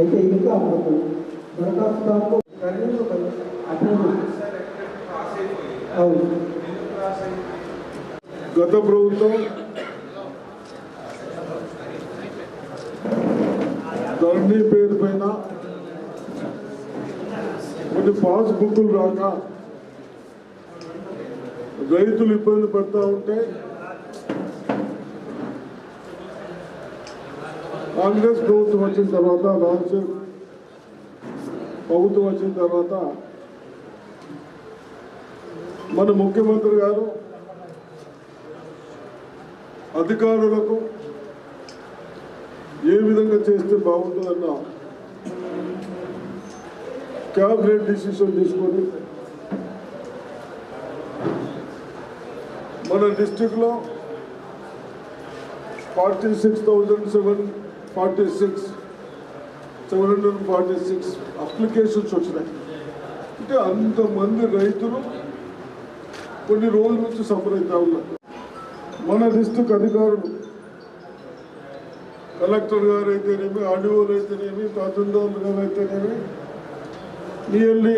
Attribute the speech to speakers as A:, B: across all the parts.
A: అయితే ఇంకా మనకు దరఖాస్తుదారులు అవును.
B: గత ప్రభుత్వం ధరణి పేరు పైన కొన్ని పాస్ బుక్కులు రాక రైతులు ఇబ్బంది పడతా ఉంటే కాంగ్రెస్ ప్రభుత్వం వచ్చిన తర్వాత రాజశేఖర్ ప్రభుత్వం వచ్చిన తర్వాత మన ముఖ్యమంత్రి గారు అధికారులకు ఏ విధంగా చేస్తే బాగుంటుందన్న క్యాబినెట్ డిసిషన్ తీసుకొని మన డిస్టిక్లో forty six thousand seven forty six seven hundred forty six applications వచ్చినాయి. అంటే అంతమంది రైతులు కొన్ని రోజుల నుంచి సఫర్ అవుతా ఉన్నారు. మన డిస్టిక్ అధికారులు కలెక్టర్ గారు అయితేనేమి ఆర్డీఓలు అయితేనేమి తహసీల్దారులు గారు అయితేనేమి nearly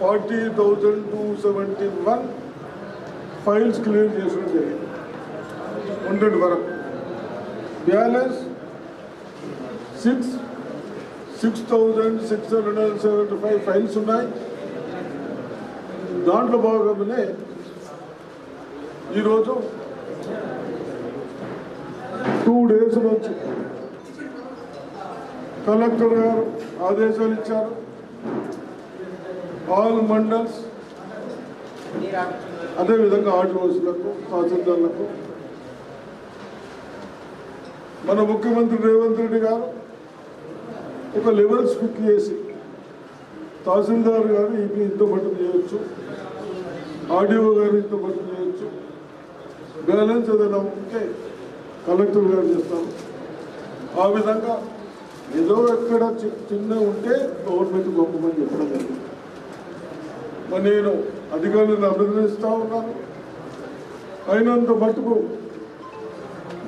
B: forty thousand two seventy one files clear చేసుకుంటే జరిగింది. హండ్రెడ్ వరకు. Balance six six thousand six hundred and seventy five files ఉన్నాయి. దాంట్లో భాగంగానే ఈరోజు టూ డేస్ నుంచి కలెక్టర్ గారు ఆదేశాలు ఇచ్చారు. ఆల్ మండల్స్ అదేవిధంగా ఆర్టీఓస్లకు తహసీల్దార్లకు మన ముఖ్యమంత్రి రేవంత్ రెడ్డి గారు ఒక లెవెల్స్ ఫిక్ చేసి తహసీల్దార్ గారు ఇది ఇంత మటుకు చేయొచ్చు. ఆర్డీఓ గారు ఇంత మటుకు చేయొచ్చు. బ్యాలెన్స్ ఏదైనా ఉంటే కలెక్టర్ గారు చేస్తారు. ఆ విధంగా ఏదో ఎక్కడ చి- చిన్న ఉంటే గవర్నమెంట్ పంపమని చెప్పడం జరిగింది. మరి నేను అధికారులను అభినందిస్తూ ఉన్నాను. అయినంత మటుకు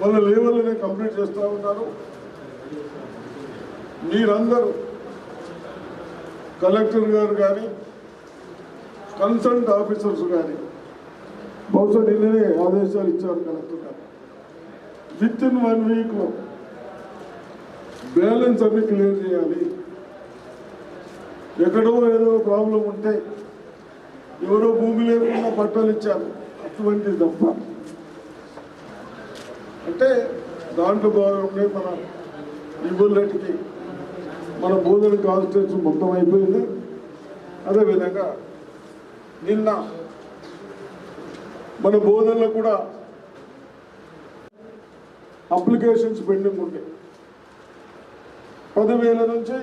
B: వాళ్ళ లెవెల్లోనే కంప్లీట్ చేస్తూ ఉన్నారు. మీరందరూ కలెక్టర్ గారు కానీ కన్సల్ట్ ఆఫీసర్స్ కానీ బహుశా నిన్ననే ఆదేశాలు ఇచ్చారు కలెక్టర్ గారు. విత్ ఇన్ వన్ వీక్లో బ్యాలెన్స్ అన్ని క్లియర్ చేయాలి. ఎక్కడో ఏదో ప్రాబ్లం ఉంటే ఎవరో భూమి లేకుండా పట్టాలు ఇచ్చారు. అటువంటి తప్ప. అంటే దాంట్లో భాగంగా మన ఇవ్వలటికి మన బోధన కాన్స్టిట్యూన్స్ మొత్తం అయిపోయింది. అదేవిధంగా నిన్న మన బోధనలో కూడా అప్లికేషన్స్ పెండింగ్ ఉంటాయి పదివేల నుంచి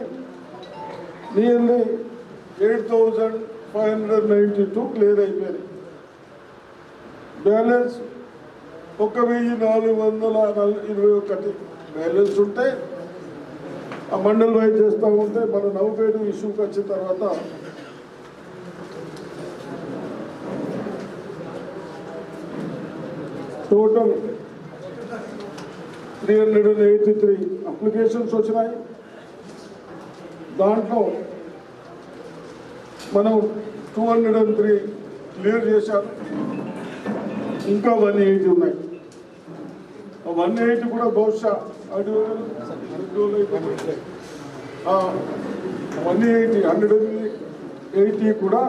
B: nearly eight thousand five hundred ninety two clear అయిపోయినాయి. బ్యాలెన్స్ ఒక వెయ్యి నాలుగు వందల ఇరవై ఒకటి బ్యాలెన్స్ ఉంటే ఆ మండల్ వైజ్ చేస్తూ ఉంటే మన నవ్వుపేట ఇష్యూకి వచ్చిన తర్వాత total three hundred and eighty three applications వచ్చినాయి. దాంట్లో మనం two hundred and three clear చేశారు ఇంకా వన్ ఎయిటీ ఉన్నాయి. వన్ ఎయిటీ కూడా బహుశా అటు వన్ ఎయిటీ హండ్రెడ్ ఎయిటీ కూడా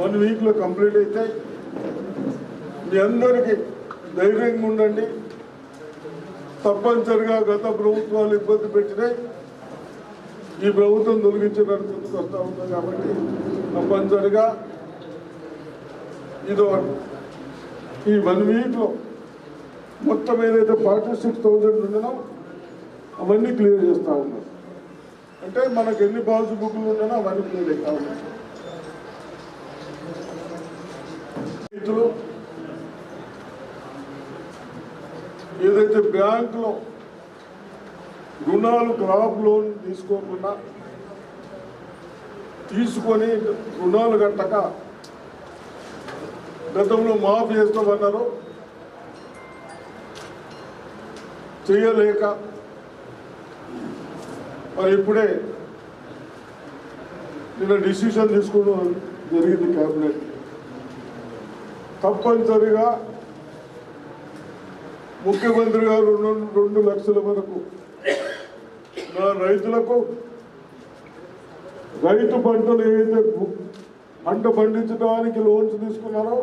B: వన్ వీక్లో కంప్లీట్ అవుతాయి మీ అందరికీ ధైర్యంగా ఉండండి. తప్పనిసరిగా గత ప్రభుత్వాలు ఇబ్బంది పెట్టినాయి ఈ ప్రభుత్వం తొలగించడానికి ముందుకు వస్తూ ఉంది కాబట్టి తప్పనిసరిగా ఇదో ఈ వన్ వీక్లో మొత్తం ఏదైతే ఫార్టీ సిక్స్ థౌజండ్ ఉండనో అవన్నీ క్లియర్ చేస్తూ ఉన్నారు అంటే మనకు ఎన్ని బాల్స్ బుక్లు ఉన్నానో అవన్నీ క్లియర్ కావాలి రైతులు ఏదైతే బ్యాంకులో రుణాలు క్రాప్ లోన్ తీసుకోకుండా తీసుకొని రుణాలు కట్టక గతంలో మాఫ్ చేస్తామన్నారు. చేయలేక మరి ఇప్పుడే నిన్న డిసిషన్ తీసుకోవడం జరిగింది క్యాబినెట్. తప్పనిసరిగా ముఖ్యమంత్రి గారు రెండు రెండు లక్షల వరకు నా రైతులకు రైతు పంటలు ఏదైతే పంట పండించడానికి లోన్స్ తీసుకున్నారో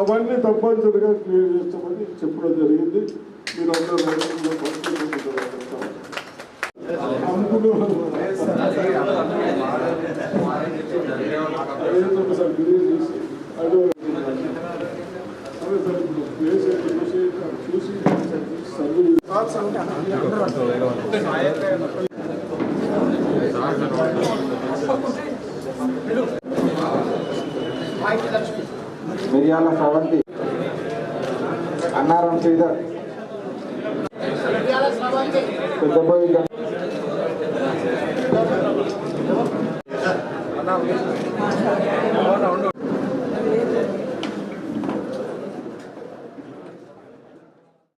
B: అవన్నీ తప్పనిసరిగా క్లియర్ చేస్తామని చెప్పడం జరిగింది. మీరు అందరూ రైతుల్లో పంచుకుంటున్నారు సార్ చూసి చూసి సర్వే
C: మిరియాల స్రవంతి అన్నారం శ్రీధర్. పెద్దబోయి గంగ